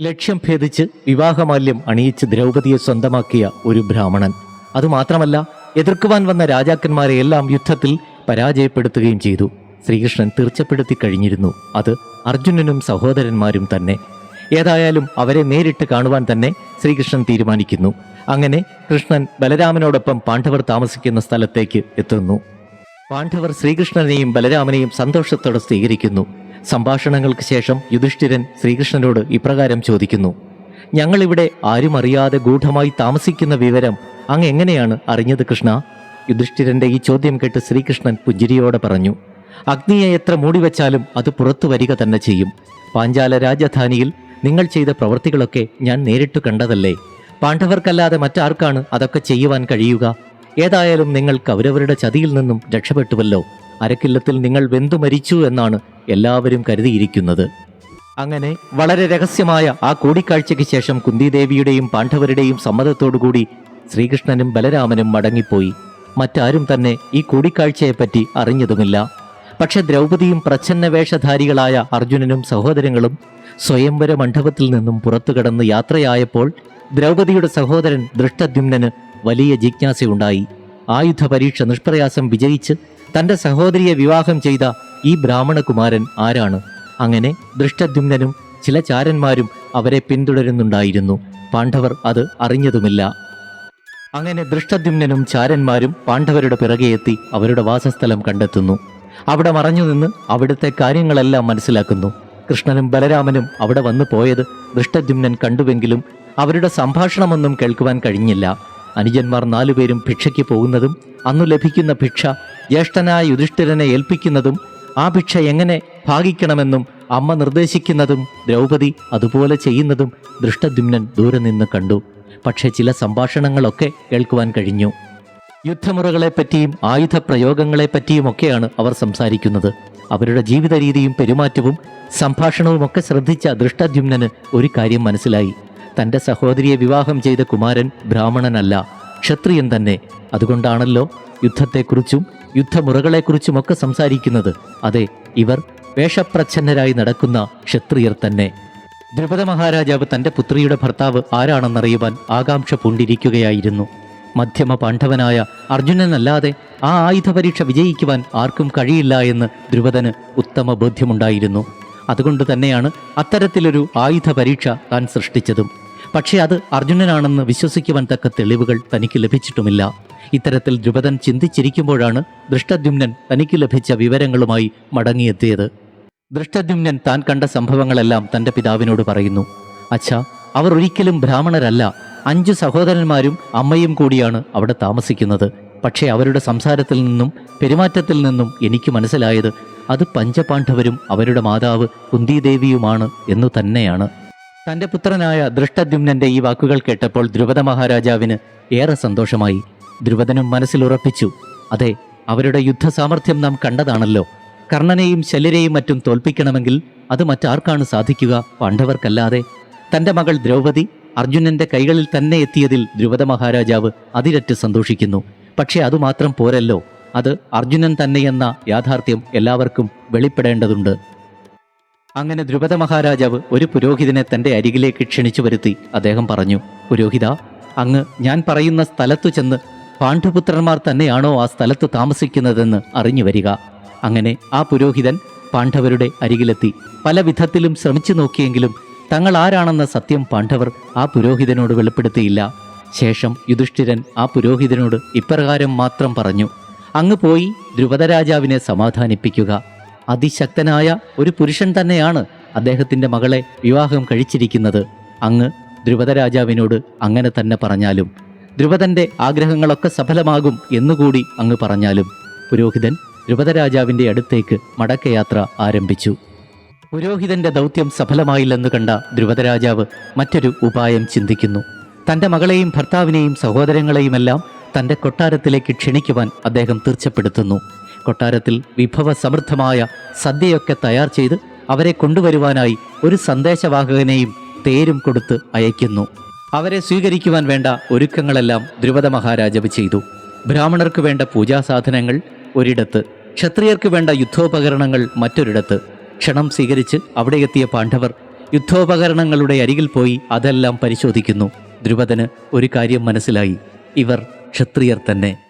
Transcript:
ലക്ഷ്യം ഭേദിച്ച് വിവാഹമാല്യം അണിയിച്ച് ദ്രൗപതിയെ സ്വന്തമാക്കിയ ഒരു ബ്രാഹ്മണൻ. അതുമാത്രമല്ല എതിർക്കുവാൻ വന്ന രാജാക്കന്മാരെ എല്ലാം യുദ്ധത്തിൽ പരാജയപ്പെടുത്തുകയും ചെയ്തു. ശ്രീകൃഷ്ണൻ തീർച്ചപ്പെടുത്തി കഴിഞ്ഞിരുന്നു. അത് അർജുനനും സഹോദരന്മാരും തന്നെ. ഏതായാലും അവരെ നേരിട്ട് കാണുവാൻ തന്നെ ശ്രീകൃഷ്ണൻ തീരുമാനിക്കുന്നു. അങ്ങനെ കൃഷ്ണൻ ബലരാമനോടൊപ്പം പാണ്ഡവർ താമസിക്കുന്ന സ്ഥലത്തേക്ക് എത്തുന്നു. പാണ്ഡവർ ശ്രീകൃഷ്ണനെയും ബലരാമനെയും സന്തോഷത്തോടെ സ്വീകരിക്കുന്നു. സംഭാഷണങ്ങൾക്ക് ശേഷം യുധിഷ്ഠിരൻ ശ്രീകൃഷ്ണനോട് ഇപ്രകാരം ചോദിക്കുന്നു. ഞങ്ങളിവിടെ ആരും അറിയാതെ ഗൂഢമായി താമസിക്കുന്ന വിവരം അങ്ങ് എങ്ങനെയാണ് അറിഞ്ഞത് കൃഷ്ണ? യുധിഷ്ഠിരന്റെ ഈ ചോദ്യം കേട്ട് ശ്രീകൃഷ്ണൻ പുഞ്ചിരിയോടെ പറഞ്ഞു. അഗ്നിയെ എത്ര മൂടിവെച്ചാലും അത് പുറത്തു വരിക തന്നെ ചെയ്യും. പാഞ്ചാല രാജധാനിയിൽ നിങ്ങൾ ചെയ്ത പ്രവൃത്തികളൊക്കെ ഞാൻ നേരിട്ട് കണ്ടതല്ലേ? പാണ്ഡവർക്കല്ലാതെ മറ്റാർക്കാണ് അതൊക്കെ ചെയ്യുവാൻ കഴിയുക? ഏതായാലും നിങ്ങൾ കൗരവരുടെ ചതിയിൽ നിന്നും രക്ഷപ്പെട്ടുവല്ലോ. അരക്കില്ലത്തിൽ നിങ്ങൾ വെന്തു മരിച്ചു എന്നാണ് എല്ലാവരും കരുതിയിരിക്കുന്നത്. അങ്ങനെ വളരെ രഹസ്യമായ ആ കൂടിക്കാഴ്ചയ്ക്ക് ശേഷം കുന്തിദേവിയുടെയും പാണ്ഡവരുടെയും സമ്മതത്തോടുകൂടി ശ്രീകൃഷ്ണനും ബലരാമനും മടങ്ങിപ്പോയി. മറ്റാരും തന്നെ ഈ കൂടിക്കാഴ്ചയെപ്പറ്റി അറിഞ്ഞതുമില്ല. പക്ഷെ ദ്രൗപദിയും പ്രച്ഛന്ന വേഷധാരികളായ അർജുനനും സഹോദരങ്ങളും സ്വയംവര മണ്ഡപത്തിൽ നിന്നും പുറത്തു കടന്ന് യാത്രയായപ്പോൾ ദ്രൗപദിയുടെ സഹോദരൻ ദൃഷ്ടദ്യുമ്നന് വലിയ ജിജ്ഞാസയുണ്ടായി. ആയുധ പരീക്ഷ നിഷ്പ്രയാസം വിജയിച്ച് തന്റെ സഹോദരിയെ വിവാഹം ചെയ്ത ഈ ബ്രാഹ്മണകുമാരൻ ആരാണ്? അങ്ങനെ ദൃഷ്ടദ്യുമ്നനും ചില ചാരന്മാരും അവരെ പിന്തുടരുന്നുണ്ടായിരുന്നു. പാണ്ഡവർ അത് അറിഞ്ഞതുമില്ല. അങ്ങനെ ദൃഷ്ടദ്യുമ്നനും ചാരന്മാരും പാണ്ഡവരുടെ പിറകെ എത്തി അവരുടെ വാസസ്ഥലം കണ്ടെത്തുന്നു. അവിടെ മറഞ്ഞു നിന്ന് അവിടുത്തെ കാര്യങ്ങളെല്ലാം മനസ്സിലാക്കുന്നു. കൃഷ്ണനും ബലരാമനും അവിടെ വന്നു പോയത് ദൃഷ്ടദ്യുമ്നൻ കണ്ടുവെങ്കിലും അവരുടെ സംഭാഷണമൊന്നും കേൾക്കുവാൻ കഴിഞ്ഞില്ല. അനുജന്മാർ നാലുപേരും ഭിക്ഷയ്ക്ക് പോകുന്നതും അന്നു ലഭിക്കുന്ന ഭിക്ഷ ജ്യേഷ്ഠനായ യുധിഷ്ഠിരനെ ഏൽപ്പിക്കുന്നതും ആ ഭിക്ഷ എങ്ങനെ ഭാഗിക്കണമെന്നും അമ്മ നിർദ്ദേശിക്കുന്നതും ദ്രൗപദി അതുപോലെ ചെയ്യുന്നതും ദൃഷ്ടദ്യുമ്നൻ ദൂരെ നിന്ന് കണ്ടു. പക്ഷേ ചില സംഭാഷണങ്ങളൊക്കെ കേൾക്കുവാൻ കഴിഞ്ഞു. യുദ്ധമുറകളെപ്പറ്റിയും ആയുധ പ്രയോഗങ്ങളെപ്പറ്റിയുമൊക്കെയാണ് അവർ സംസാരിക്കുന്നത്. അവരുടെ ജീവിത രീതിയും പെരുമാറ്റവും സംഭാഷണവും ഒക്കെ ശ്രദ്ധിച്ച ദൃഷ്ടദ്യുമ്നന് ഒരു കാര്യം മനസ്സിലായി. തന്റെ സഹോദരിയെ വിവാഹം ചെയ്ത കുമാരൻ ബ്രാഹ്മണനല്ല. ക്ഷത്രിയൻ തന്നെ. അതുകൊണ്ടാണല്ലോ യുദ്ധത്തെക്കുറിച്ചും യുദ്ധമുറകളെക്കുറിച്ചുമൊക്കെ സംസാരിക്കുന്നത്. അതെ ഇവർ വേഷപ്രച്ഛന്നരായി നടക്കുന്ന ക്ഷത്രിയർ തന്നെ. ദ്രുപദ മഹാരാജാവ് തന്റെ പുത്രിയുടെ ഭർത്താവ് ആരാണെന്നറിയുവാൻ ആകാംക്ഷ പൂണ്ടിരിക്കുകയായിരുന്നു മധ്യമ പാണ്ഡവനായ അർജുനനല്ലാതെ ആ ആയുധ പരീക്ഷ വിജയിക്കുവാൻ ആർക്കും കഴിയില്ല എന്ന് ദ്രുപദന് ഉത്തമ ബോധ്യമുണ്ടായിരുന്നു. അതുകൊണ്ട് തന്നെയാണ് അത്തരത്തിലൊരു ആയുധ പരീക്ഷ താൻ സൃഷ്ടിച്ചതും. പക്ഷേ അത് അർജുനനാണെന്ന് വിശ്വസിക്കുവാൻ തക്ക തെളിവുകൾ തനിക്ക് ലഭിച്ചിട്ടുമില്ല. ഇത്തരത്തിൽ ദ്രുപദൻ ചിന്തിച്ചിരിക്കുമ്പോഴാണ് ദൃഷ്ടദ്യുമ്നൻ തനിക്ക് ലഭിച്ച വിവരങ്ങളുമായി മടങ്ങിയെത്തിയത്. ദൃഷ്ടദ്യുമ്നൻ താൻ കണ്ട സംഭവങ്ങളെല്ലാം തന്റെ പിതാവിനോട് പറയുന്നു. അച്ഛാ അവർ ഒരിക്കലും ബ്രാഹ്മണരല്ല. അഞ്ചു സഹോദരന്മാരും അമ്മയും കൂടിയാണ് അവിടെ താമസിക്കുന്നത്. പക്ഷേ അവരുടെ സംസാരത്തിൽ നിന്നും പെരുമാറ്റത്തിൽ നിന്നും എനിക്ക് മനസ്സിലായത് അത് പഞ്ചപാണ്ഡവരും അവരുടെ മാതാവ് കുന്തിദേവിയുമാണ് എന്നു തന്നെയാണ്. തന്റെ പുത്രനായ ദൃഷ്ടദ്യുമ്നന്റെ ഈ വാക്കുകൾ കേട്ടപ്പോൾ ദ്രുപദ മഹാരാജാവിന് ഏറെ സന്തോഷമായി. ദ്രുപദനും മനസ്സിലുറപ്പിച്ചു അതെ അവരുടെ യുദ്ധസാമർഥ്യം നാം കണ്ടതാണല്ലോ. കർണനെയും ശല്യരെയും മറ്റും തോൽപ്പിക്കണമെങ്കിൽ അത് മറ്റാർക്കാണ് സാധിക്കുക? പാണ്ഡവർക്കല്ലാതെ. തന്റെ മകൾ ദ്രൗപദി അർജുനന്റെ കൈകളിൽ തന്നെ എത്തിയതിൽ ദ്രുപദ മഹാരാജാവ് അതിരറ്റ് സന്തോഷിക്കുന്നു. പക്ഷേ അതുമാത്രം പോരല്ലോ. അത് അർജുനൻ തന്നെയെന്ന യാഥാർത്ഥ്യം എല്ലാവർക്കും വെളിപ്പെടേണ്ടതുണ്ട്. അങ്ങനെ ദ്രുപദ മഹാരാജാവ് ഒരു പുരോഹിതനെ തന്റെ അരികിലേക്ക് ക്ഷണിച്ചു വരുത്തി. അദ്ദേഹം പറഞ്ഞു പുരോഹിത അങ്ങ് ഞാൻ പറയുന്ന സ്ഥലത്തു ചെന്ന് പാണ്ഡുപുത്രന്മാർ തന്നെയാണോ ആ സ്ഥലത്ത് താമസിക്കുന്നതെന്ന് അറിഞ്ഞു വരിക. അങ്ങനെ ആ പുരോഹിതൻ പാണ്ഡവരുടെ അരികിലെത്തി. പല വിധത്തിലും ശ്രമിച്ചു നോക്കിയെങ്കിലും തങ്ങൾ ആരാണെന്ന സത്യം പാണ്ഡവർ ആ പുരോഹിതനോട് വെളിപ്പെടുത്തിയില്ല. ശേഷം യുധിഷ്ഠിരൻ ആ പുരോഹിതനോട് ഇപ്രകാരം മാത്രം പറഞ്ഞു അങ്ങ് പോയി ദ്രുപദരാജാവിനെ സമാധാനിപ്പിക്കുക. അതിശക്തനായ ഒരു പുരുഷൻ തന്നെയാണ് അദ്ദേഹത്തിന്റെ മകളെ വിവാഹം കഴിച്ചിരിക്കുന്നത്. അങ്ങ് ദ്രുപദരാജാവിനോട് അങ്ങനെ തന്നെ പറഞ്ഞാലും ദ്രുപദന്റെ ആഗ്രഹങ്ങളൊക്കെ സഫലമാകും എന്നുകൂടി അങ്ങ് പറഞ്ഞാലും പുരോഹിതൻ ദ്രുപദരാജാവിന്റെ അടുത്തേക്ക് മടക്കയാത്ര ആരംഭിച്ചു. പുരോഹിതന്റെ ദൗത്യം സഫലമായില്ലെന്ന് കണ്ട ദ്രുപദരാജാവ് മറ്റൊരു ഉപായം ചിന്തിക്കുന്നു. തന്റെ മകളെയും ഭർത്താവിനെയും സഹോദരങ്ങളെയുമെല്ലാം തന്റെ കൊട്ടാരത്തിലേക്ക് ക്ഷണിക്കുവാൻ അദ്ദേഹം തീർച്ചപ്പെടുത്തുന്നു. കൊട്ടാരത്തിൽ വിഭവസമൃദ്ധമായ സദ്യയൊക്കെ തയ്യാർ ചെയ്ത് അവരെ കൊണ്ടുവരുവാനായി ഒരു സന്ദേശവാഹകനെയും തേരും കൊടുത്ത് അയക്കുന്നു അവരെ സ്വീകരിക്കുവാൻ വേണ്ട ഒരുക്കങ്ങളെല്ലാം ദ്രുപദ മഹാരാജാവ് ചെയ്തു. ബ്രാഹ്മണർക്ക് വേണ്ട പൂജാസാധനങ്ങൾ ഒരിടത്ത് ക്ഷത്രിയർക്ക് വേണ്ട യുദ്ധോപകരണങ്ങൾ മറ്റൊരിടത്ത്. ക്ഷണം സ്വീകരിച്ച് അവിടെ എത്തിയ പാണ്ഡവർ യുദ്ധോപകരണങ്ങളുടെ അരികിൽ പോയി അതെല്ലാം പരിശോധിക്കുന്നു. ദ്രുപദന് ഒരു കാര്യം മനസ്സിലായി. ഇവർ ക്ഷത്രിയർ തന്നെ.